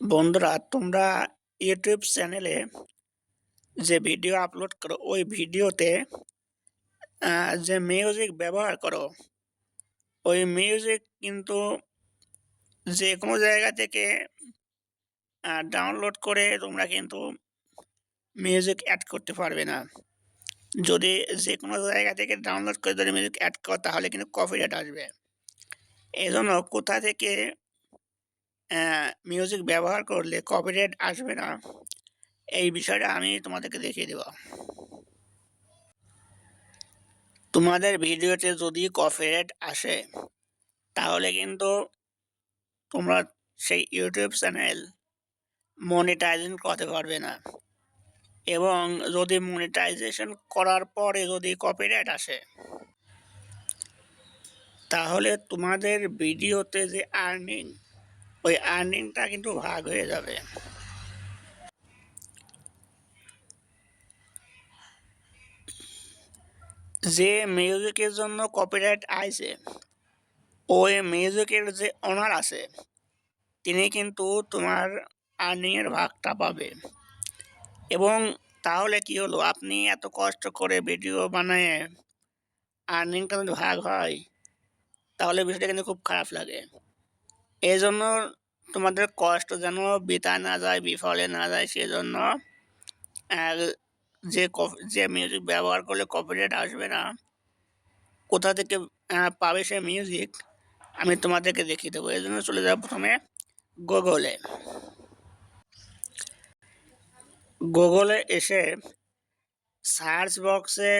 বন্ধুরা, তোমরা ইউটিউব চ্যানেলে যে ভিডিও আপলোড করো, ওই ভিডিওতে যে মিউজিক ব্যবহার করো, ওই মিউজিক কিন্তু যে কোনো জায়গা থেকে ডাউনলোড করে তোমরা কিন্তু মিউজিক অ্যাড করতে পারবে না। যদি যে কোনো জায়গা থেকে ডাউনলোড করে যদি মিউজিক অ্যাড করো, তাহলে কিন্তু কপিরাইট আসবে। এই জন্য কোথা থেকে মিউজিক ব্যবহার করলে কপিরাইট আসবে না। এই বিষয়টা আমি তোমাদেরকে দেখিয়ে দেব। তোমাদের ভিডিওতে যদি কপিরাইট আসে, তাহলে কিন্তু তোমরা সেই ইউটিউব চ্যানেল মনিটাইজেশন করতে পারবে না। এবং যদি মনিটাইজেশন করার পরে যদি কপিরাইট আসে, তাহলে তোমাদের ভিডিওতে যে আর্নিং ওই আর্নিংটা কিন্তু ভাগ হয়ে যাবে। যে মিউজিকের জন্য কপিরাইট আইছে, ওই মিউজিকের যে ওনার আছে, তিনি কিন্তু তোমার আর্নিংয়ের ভাগটা পাবে। এবং তাহলে কি হলো? আপনি এত কষ্ট করে ভিডিও বানায় আর্নিংটা যদি ভাগ হয়, তাহলে বিষয়টা কিন্তু খুব খারাপ লাগে। এই জন্য তোমাদের কষ্ট যেন বৃথা না যায়, বিফলে না যায়, সেজন্য আর যে যে মিউজিক ব্যবহার করলে কপিরাইট আসবে না, কোথা থেকে পাবে সে মিউজিক আমি তোমাদেরকে দেখিয়ে দেবো। এই জন্য চলে যাব প্রথমে গুগলে গুগলে এসে সার্চ বক্সে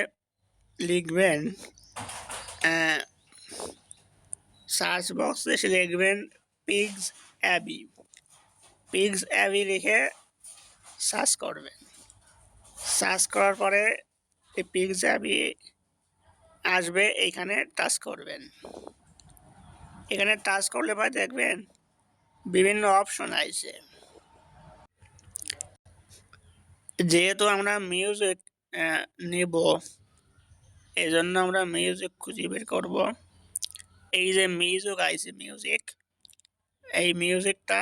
লিখবেন সার্চ বক্সে এসে লিখবেন পিগস অ্যাবি পিগস অ্যাবি লিখে সার্চ করবেন সার্চ করার পরে এই পিগস অ্যাবি আসবে এইখানে টাচ করবেন। এখানে টাচ করলে পরে দেখবেন বিভিন্ন অপশন আছে যেহেতু আমরা মিউজিক নেব এই জন্য আমরা মিউজিক খুঁজে বের করব। এই যে মিউজিক আইছে মিউজিক এই মিউজিকটা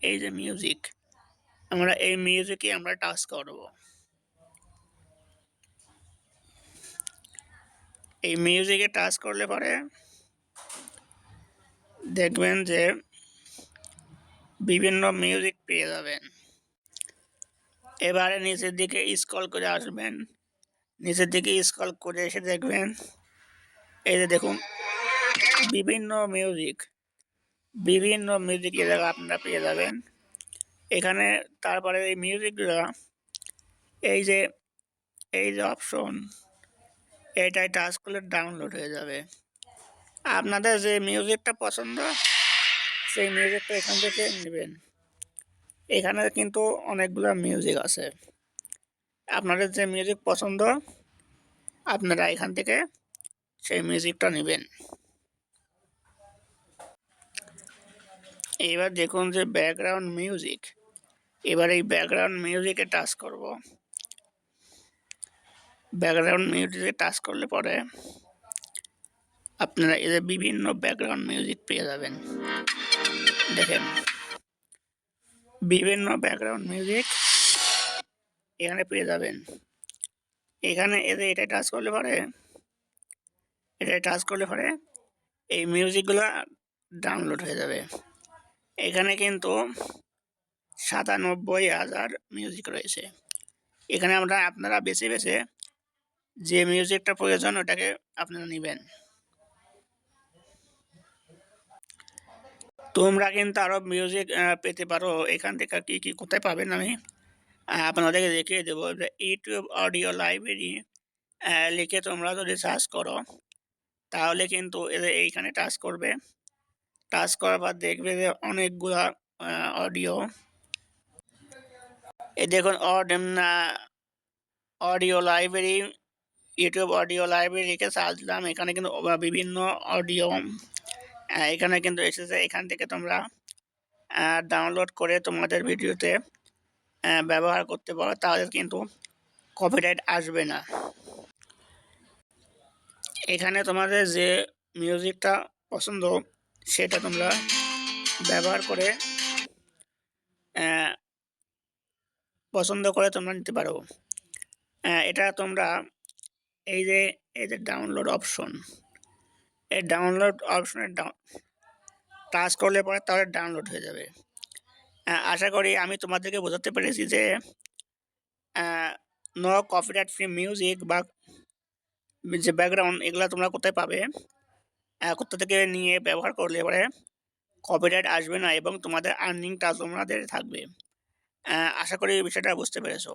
এই যে মিউজিক আমরা এই মিউজিকে আমরা টাচ করব। এই মিউজিকে টাচ করলে পরে দেখবেন যে বিভিন্ন মিউজিক পেয়ে যাবেন। এবারে নিচের দিকে স্ক্রল করে আসবেন। নিচের দিকে স্ক্রল করে এসে দেখবেন, এই যে দেখুন, বিভিন্ন মিউজিক বিভিন্ন মিউজিক জায়গা আপনারা পেয়ে যাবেন। এখানে তারপরে এই মিউজিকগুলো এই যে এই যে অপশন এটাই টাচ করলে ডাউনলোড হয়ে যাবে। আপনাদের যে মিউজিকটা পছন্দ, সেই মিউজিকটা এখান থেকে নেবেন। এখানে কিন্তু অনেকগুলো মিউজিক আছে। আপনাদের যে মিউজিক পছন্দ, আপনারা এখান থেকে সেই মিউজিকটা নেবেন। এবার দেখুন যে ব্যাকগ্রাউন্ড মিউজিক এবার এই ব্যাকগ্রাউন্ড মিউজিকে টাচ করব। ব্যাকগ্রাউন্ড মিউজিকে টাচ করলে পরে আপনারা এদের বিভিন্ন ব্যাকগ্রাউন্ড মিউজিক পেয়ে যাবেন। দেখেন, বিভিন্ন ব্যাকগ্রাউন্ড মিউজিক এখানে পেয়ে যাবেন। এখানে এদের এটা টাচ করলে পরে, এটা টাচ করলে পরে এই মিউজিকগুলো ডাউনলোড হয়ে যাবে। এখানে কিন্তু সাতানব্বই হাজার মিউজিক রয়েছে। এখানে আমরা আপনারা বেছে বেছে যে মিউজিকটা প্রয়োজন, ওটাকে আপনারা নেবেন। তোমরা কিন্তু আরও মিউজিক পেতে পারো। এখান থেকে কি কি, কোথায় পাবেন আমি? আপনাদেরকে দেখিয়ে দেবো। ইউটিউব অডিও লাইব্রেরি লিখে তোমরা যদি সার্চ করো, তাহলে কিন্তু এইখানে টাচ করবে। টাচ করার পর দেখবে যে অনেকগুলা অডিও এ দেখুন audio library YouTube audio library লিখে সার্চ দিলাম। এখানে কিন্তু বিভিন্ন অডিও এখানে কিন্তু এসেছে। এখান থেকে তোমরা ডাউনলোড করে তোমাদের ভিডিওতে ব্যবহার করতে পারো। তাহলে কিন্তু কপিরাইট আসবে না। এখানে তোমাদের যে মিউজিকটা পছন্দ সেটা তোমরা ব্যবহার করে পছন্দ করে তোমরা নিতে পারো। এটা তোমরা এই যে এই যে ডাউনলোড অপশন এই ডাউনলোড অপশনে ডাউন টাচ করলে পরে তাহলে ডাউনলোড হয়ে যাবে। আশা করি আমি তোমাদেরকে বোঝাতে পেরেছি যে নো কপিরাইট ফ্রি মিউজিক বা যে ব্যাকগ্রাউন্ড এগুলো তোমরা কোথায় পাবে কোথা থেকে নিয়ে ব্যবহার করলে পরে কপিরাইট আসবে না এবং তোমাদের আর্নিংটা তোমাদের থাকবে। আশা করি বিষয়টা বুঝতে পেরেছ।